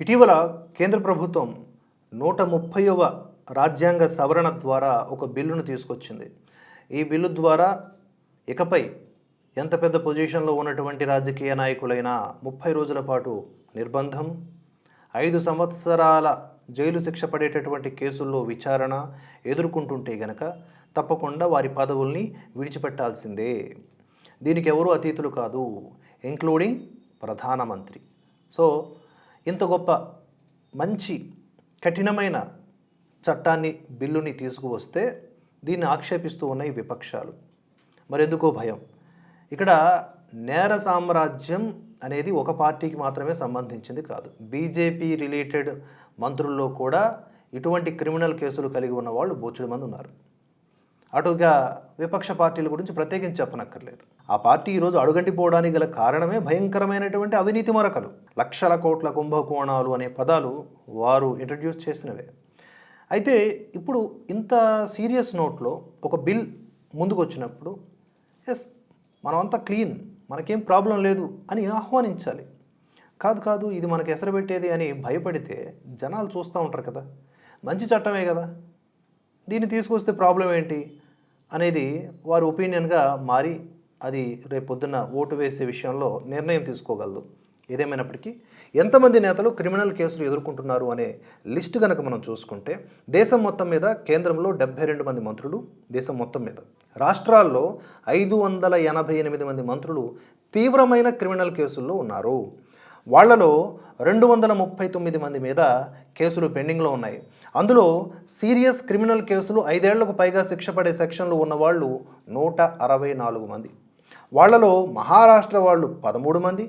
ఇటీవల కేంద్ర ప్రభుత్వం నూట ముప్పైవ రాజ్యాంగ సవరణ ద్వారా ఒక బిల్లును తీసుకొచ్చింది. ఈ బిల్లు ద్వారా ఇకపై ఎంత పెద్ద పొజిషన్లో ఉన్నటువంటి రాజకీయ నాయకులైనా ముప్పై రోజుల పాటు నిర్బంధం ఐదు సంవత్సరాల జైలు శిక్ష పడేటటువంటి కేసుల్లో విచారణ ఎదుర్కొంటుంటే గనక తప్పకుండా వారి పదవుల్ని విడిచిపెట్టాల్సిందే. దీనికి ఎవరు అతీతులు కాదు ఇంక్లూడింగ్ ప్రధానమంత్రి. సో ఇంత గొప్ప మంచి కఠినమైన చట్టాన్ని బిల్లుని తీసుకువస్తే దీన్ని ఆక్షేపిస్తూ ఉన్నాయి విపక్షాలు. మరెందుకో భయం? ఇక్కడ నేర సామ్రాజ్యం అనేది ఒక పార్టీకి మాత్రమే సంబంధించింది కాదు. బీజేపీ రిలేటెడ్ మంత్రుల్లో కూడా ఇటువంటి క్రిమినల్ కేసులు కలిగి ఉన్న వాళ్ళు బోచుడు మంది ఉన్నారు. అటుగా విపక్ష పార్టీల గురించి ప్రత్యేకించి చెప్పనక్కర్లేదు. ఆ పార్టీ ఈరోజు అడుగంటిపోవడానికి గల కారణమే భయంకరమైనటువంటి అవినీతి మరకలు. లక్షల కోట్ల కుంభకోణాలు అనే పదాలు వారు ఇంట్రడ్యూస్ చేసినవే. అయితే ఇప్పుడు ఇంత సీరియస్ నోట్లో ఒక బిల్ ముందుకు వచ్చినప్పుడు ఎస్ మనమంతా క్లీన్ మనకేం ప్రాబ్లం లేదు అని ఆహ్వానించాలి. కాదు కాదు ఇది మనకు ఎసరు పెట్టేది అని భయపడితే జనాలు చూస్తూ ఉంటారు కదా. మంచి చట్టమే కదా. దీన్ని తీసుకొస్తే ప్రాబ్లం ఏంటి అనేది వారి ఒపీనియన్గా మారి అది రేపు పొద్దున్న ఓటు వేసే విషయంలో నిర్ణయం తీసుకోగలదు. ఏదేమైనప్పటికీ ఎంతమంది నేతలు క్రిమినల్ కేసులు ఎదుర్కొంటున్నారు అనే లిస్ట్ కనుక మనం చూసుకుంటే దేశం మొత్తం మీద కేంద్రంలో డెబ్బై రెండు మంది మంత్రులు దేశం మొత్తం మీద. రాష్ట్రాల్లో ఐదు వందల ఎనభై ఎనిమిది మంది మంత్రులు తీవ్రమైన క్రిమినల్ కేసుల్లో ఉన్నారు. వాళ్ళలో రెండు వందల ముప్పై తొమ్మిది మంది మీద కేసులు పెండింగ్లో ఉన్నాయి. అందులో సీరియస్ క్రిమినల్ కేసులు ఐదేళ్ళకు పైగా శిక్ష పడే సెక్షన్లు ఉన్నవాళ్ళు నూట అరవై నాలుగు మంది. వాళ్ళలో మహారాష్ట్ర వాళ్ళు పదమూడు మంది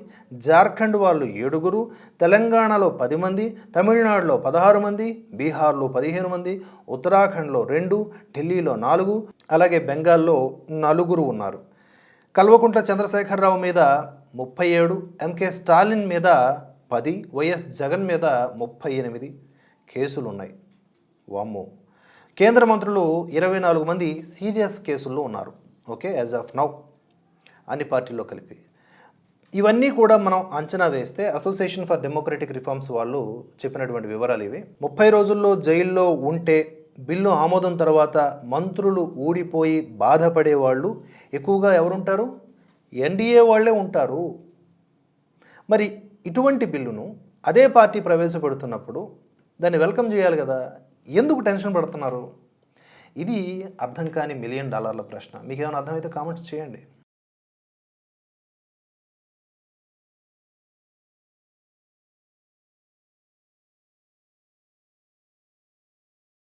జార్ఖండ్ వాళ్ళు ఏడుగురు తెలంగాణలో పది మంది తమిళనాడులో పదహారు మంది బీహార్లో పదిహేను మంది ఉత్తరాఖండ్లో రెండు ఢిల్లీలో నాలుగు అలాగే బెంగాల్లో నలుగురు ఉన్నారు. కల్వకుంట్ల చంద్రశేఖరరావు మీద ముప్పై ఏడు ఎంకే స్టాలిన్ మీద పది వైఎస్ జగన్ మీద ముప్పై ఎనిమిది కేసులు ఉన్నాయి వామ్మో. కేంద్ర మంత్రులు ఇరవై నాలుగు మంది సీరియస్ కేసుల్లో ఉన్నారు. Okay as of now. అన్ని పార్టీల్లో కలిపి. ఇవన్నీ కూడా మనం అంచనా వేస్తే అసోసియేషన్ ఫర్ డెమోక్రటిక్ రిఫార్మ్స్ వాళ్ళు చెప్పినటువంటి వివరాలు ఇవి. ముప్పై రోజుల్లో జైల్లో ఉంటే బిల్లు ఆమోదం తర్వాత మంత్రులు ఊడిపోయి బాధపడే వాళ్ళు ఎక్కువగా ఎవరుంటారు? ఎన్డీఏ వాళ్ళే ఉంటారు. మరి ఇటువంటి బిల్లును అదే పార్టీ ప్రవేశపెడుతున్నప్పుడు దాన్ని వెల్కమ్ చేయాలి కదా? ఎందుకు టెన్షన్ పడుతున్నారు? ఇది అర్థం కాని మిలియన్ డాలర్ల ప్రశ్న. మీకు ఏమైనా అర్థమైతే కామెంట్స్ చేయండి.